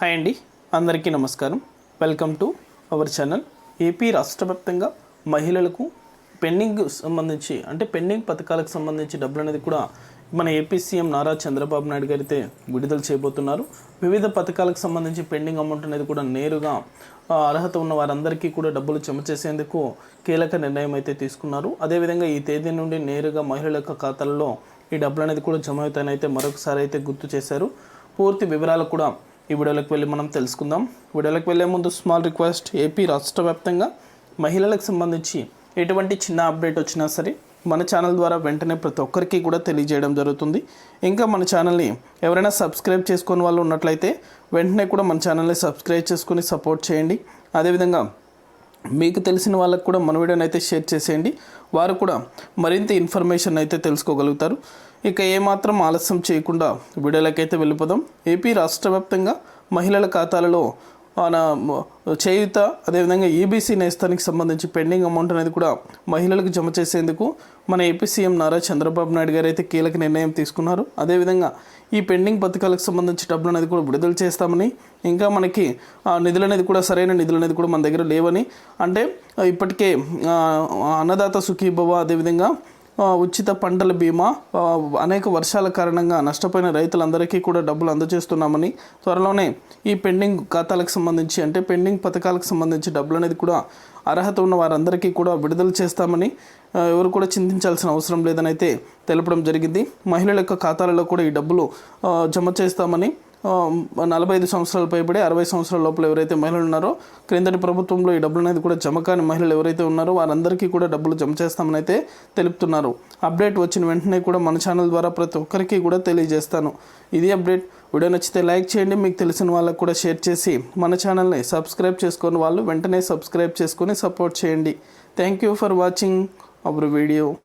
Hi అండి. అందరికీ నమస్కారం. Welcome to our channel. AP రాష్ట్ర వ్యాప్తంగా మహిళలకు పెండింగ్ సంబంధించి అంటే పెండింగ్ పథకాలకు సంబంధించి డబ్బులు అనేది కూడా మన ఏపీ సీఎం నారా చంద్రబాబు నాయుడు గారు అయితే విడుదల చేయబోతున్నారు. వివిధ పథకాలకు సంబంధించి పెండింగ్ అమౌంట్ అనేది కూడా నేరుగా అర్హత ఉన్న వారందరికీ కూడా డబ్బులు జమ చేసేందుకు కీలక నిర్ణయం అయితే తీసుకున్నారు. అదేవిధంగా ఈ తేదీ నుండి నేరుగా మహిళల యొక్క ఖాతాల్లో ఈ డబ్బులు అనేది కూడా జమ అవుతాయని అయితే మరొకసారి అయితే గుర్తు చేశారు. పూర్తి వివరాలు కూడా ఈ వీడియోలోకి వెళ్ళి మనం తెలుసుకుందాం. వీడియోలోకి వెళ్ళే ముందు స్మాల్ రిక్వెస్ట్ ఏపీ రాష్ట్ర వ్యాప్తంగా మహిళలకు సంబంధించి ఎటువంటి చిన్న అప్డేట్ వచ్చినా సరే మన ఛానల్ ద్వారా వెంటనే ప్రతి ఒక్కరికి కూడా తెలియజేయడం జరుగుతుంది. ఇంకా మన ఛానల్ని ఎవరైనా సబ్స్క్రైబ్ చేసుకుని వాళ్ళు ఉన్నట్లయితే వెంటనే కూడా మన ఛానల్ని సబ్స్క్రైబ్ చేసుకొని సపోర్ట్ చేయండి. అదేవిధంగా మీకు తెలిసిన వాళ్ళకు కూడా మన వీడియోని అయితే షేర్ చేసేయండి. వారు కూడా మరింత ఇన్ఫర్మేషన్ అయితే తెలుసుకోగలుగుతారు. ఇక ఏమాత్రం ఆలస్యం చేయకుండా వీడియోలకైతే వెళ్ళిపోదాం. ఏపీ రాష్ట్ర వ్యాప్తంగా మహిళల ఖాతాలలో మన చేయుత అదేవిధంగా ఈబీసీ నేస్తానికి సంబంధించి పెండింగ్ అమౌంట్ అనేది కూడా మహిళలకు జమ చేసేందుకు మన ఏపీ సీఎం నారా చంద్రబాబు నాయుడు గారు అయితే కీలక నిర్ణయం తీసుకున్నారు. అదేవిధంగా ఈ పెండింగ్ పథకాలకు సంబంధించి డబ్బులు అనేది కూడా విడుదల చేస్తామని ఇంకా మనకి ఆ, నిధులు అనేది కూడా సరైన నిధులు అనేది కూడా మన దగ్గర లేవని అంటే ఇప్పటికే అన్నదాత సుఖీభవ అదేవిధంగా ఉచిత పంటల బీమా అనేక వర్షాల కారణంగా నష్టపోయిన రైతులందరికీ కూడా డబ్బులు అందజేస్తున్నామని త్వరలోనే ఈ పెండింగ్ ఖాతాలకు సంబంధించి అంటే పెండింగ్ పథకాలకు సంబంధించి డబ్బులు అనేది కూడా అర్హత ఉన్న వారందరికీ కూడా విడుదల చేస్తామని ఎవరు కూడా చింతించాల్సిన అవసరం లేదని అయితే తెలపడం జరిగింది. మహిళల యొక్క ఖాతాలలో కూడా ఈ డబ్బులు జమ చేస్తామని నలభై ఐదు సంవత్సరాలు పైబడి అరవై సంవత్సరాల లోపల ఎవరైతే మహిళలు ఉన్నారో క్రిందటి ప్రభుత్వంలో ఈ డబ్బులు అనేది కూడా జమ కాని మహిళలు ఎవరైతే ఉన్నారో వారందరికీ కూడా డబ్బులు జమ చేస్తామని అయితే తెలుపుతున్నారు. అప్డేట్ వచ్చిన వెంటనే కూడా మన ఛానల్ ద్వారా ప్రతి ఒక్కరికి కూడా తెలియజేస్తాను. ఇది అప్డేట్. వీడియో నచ్చితే లైక్ చేయండి. మీకు తెలిసిన వాళ్ళకు కూడా షేర్ చేసి మన ఛానల్ని సబ్స్క్రైబ్ చేసుకొని వాళ్ళు వెంటనే సబ్స్క్రైబ్ చేసుకొని సపోర్ట్ చేయండి. Thank you for watching our video.